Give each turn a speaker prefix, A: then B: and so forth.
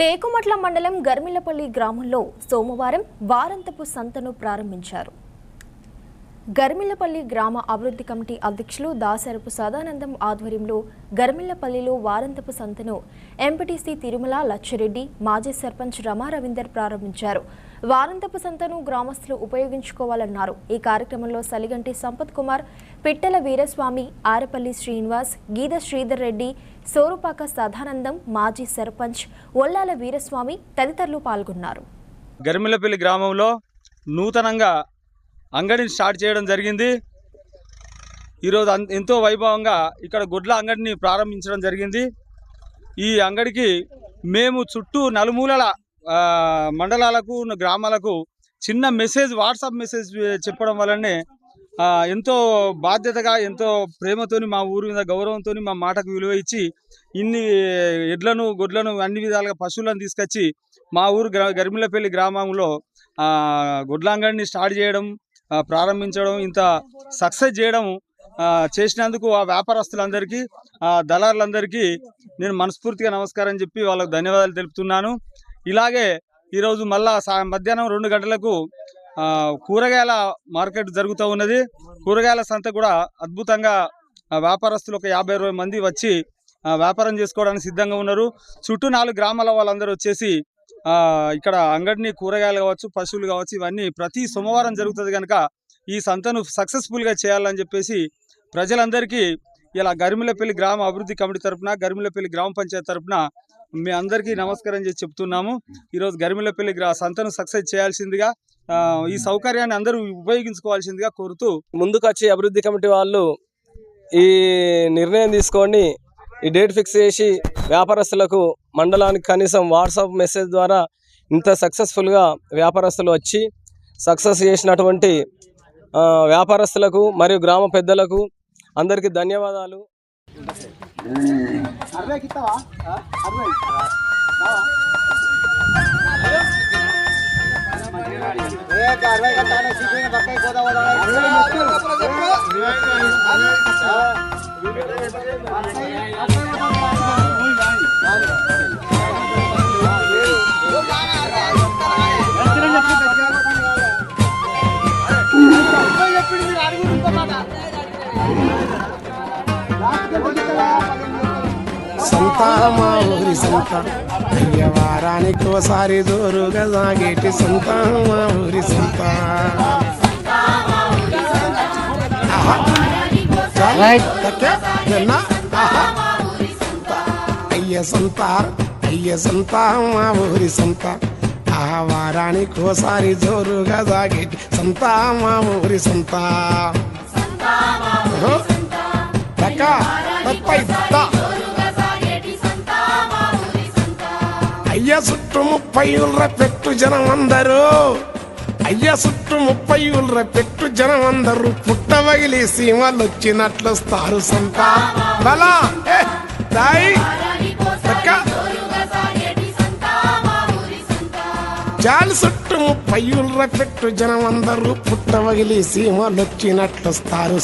A: టేకుమట్ల మండలం గర్మిలపల్లి గ్రామంలో సోమవారం వారంతపు సంతను ప్రారంభించారు. గర్మిల్లపల్లి గ్రామ అభివృద్ధి కమిటీ అధ్యక్షులు దాసరపు సదానందం ఆధ్వర్యంలో గర్మిల్లపల్లిలో వారంతపు సంతను ఎంపీటీసీ తిరుమల లచ్చిరెడ్డి మాజీ సర్పంచ్ రమా రవీందర్ ప్రారంభించారు. వారంతపు సంతను గ్రామస్తులు ఉపయోగించుకోవాలన్నారు. ఈ కార్యక్రమంలో సలిగంటి సంపత్ కుమార్ పిట్టల వీరస్వామి ఆరపల్లి శ్రీనివాస్ గీద శ్రీధర్ రెడ్డి సోరుపాక సదానందం మాజీ సర్పంచ్ ఒల్లాల వీరస్వామి తదితరులు పాల్గొన్నారు.
B: గరిమిలపల్లి గ్రామంలో నూతనంగా అంగడిని స్టార్ట్ చేయడం జరిగింది. ఈరోజు అన్- ఎంతో వైభవంగా ఇక్కడ గుడ్ల అంగడిని ప్రారంభించడం జరిగింది. ఈ అంగడికి మేము చుట్టూ నలుమూలల మండలాలకు గ్రామాలకు చిన్న మెసేజ్ వాట్సాప్ మెసేజ్ చెప్పడం వల్లనే ఎంతో బాధ్యతగా ఎంతో ప్రేమతోని మా ఊరి మీద గౌరవంతో మా మాటకు విలువ ఇచ్చి ఇన్ని ఎడ్లను గొడ్లను అన్ని విధాలుగా పశువులను తీసుకొచ్చి మా ఊరు గ్రా గరిమిలపల్లి గ్రామంలో ఆ, అంగడిని స్టార్ట్ చేయడం ప్రారంభించడం ఇంత సక్సెస్ చేయడం చేసినందుకు ఆ వ్యాపారస్తులందరికీ ఆ దళారులందరికీ నేను మనస్ఫూర్తిగా నమస్కారం చెప్పి వాళ్ళకు ధన్యవాదాలు తెలుపుతున్నాను. ఇలాగే ఈరోజు మళ్ళా మధ్యాహ్నం రెండు గంటలకు కూరగాయల మార్కెట్ జరుగుతూ ఉన్నది. కూరగాయల సంత కూడా అద్భుతంగా వ్యాపారస్తులు ఒక యాభై ఇరవై మంది వచ్చి వ్యాపారం చేసుకోవడానికి సిద్ధంగా ఉన్నారు. చుట్టూ నాలుగు గ్రామాల వాళ్ళందరూ వచ్చేసి ఇక్కడ అంగడిని కూరగాయలు కావచ్చు పశువులు కావచ్చు ఇవన్నీ ప్రతి సోమవారం జరుగుతుంది కనుక ఈ సంతను సక్సెస్ఫుల్గా చేయాలని చెప్పేసి ప్రజలందరికీ ఇలా గరిమిలపల్లి గ్రామ అభివృద్ధి కమిటీ తరపున గరిమిలపల్లి గ్రామ పంచాయతీ తరపున మీ అందరికీ నమస్కారం చేసి చెప్తున్నాము. ఈరోజు గరిమిలపల్లి గ్రా సంతను సక్సెస్ చేయాల్సిందిగా ఈ సౌకర్యాన్ని అందరూ ఉపయోగించుకోవాల్సిందిగా కోరుతూ
C: ముందుకు వచ్చి అభివృద్ధి కమిటీ వాళ్ళు ఈ నిర్ణయం తీసుకొని ఈ డేట్ ఫిక్స్ చేసి వ్యాపారస్తులకు మండలానికి కనీసం వాట్సాప్ మెసేజ్ ద్వారా ఇంత సక్సెస్ఫుల్గా వ్యాపారస్తులు వచ్చి సక్సెస్ చేసినటువంటి వ్యాపారస్తులకు మరియు గ్రామ పెద్దలకు అందరికీ ధన్యవాదాలు.
D: సంత మా ఊరి సంత. అయ్య వారానికి ఓసారి జోరుగా సాగేటి సంత. మా ఊరి సంత. అయ్య సంత అయ్య సంత మా ఊరి సంత. ఆ వారానికి ఓసారి జోరుగా సాగేటి సంత మా ఊరి సంత. అయ్య చుట్టూ ముప్పై ఉల్ర పెట్టు జనం అందరూ అయ్య చుట్టూ ముప్పై ఉల్ర పెట్టు జనం అందరూ పుట్టవగిలి సీమలు వచ్చినట్లు వస్తారు సంత. బలా దాయి జాలి చుట్టూ ముప్పై ఉల్ర పెట్టు జనం అందరూ పుట్టవగిలి సీమలు వచ్చినట్లు వస్తారు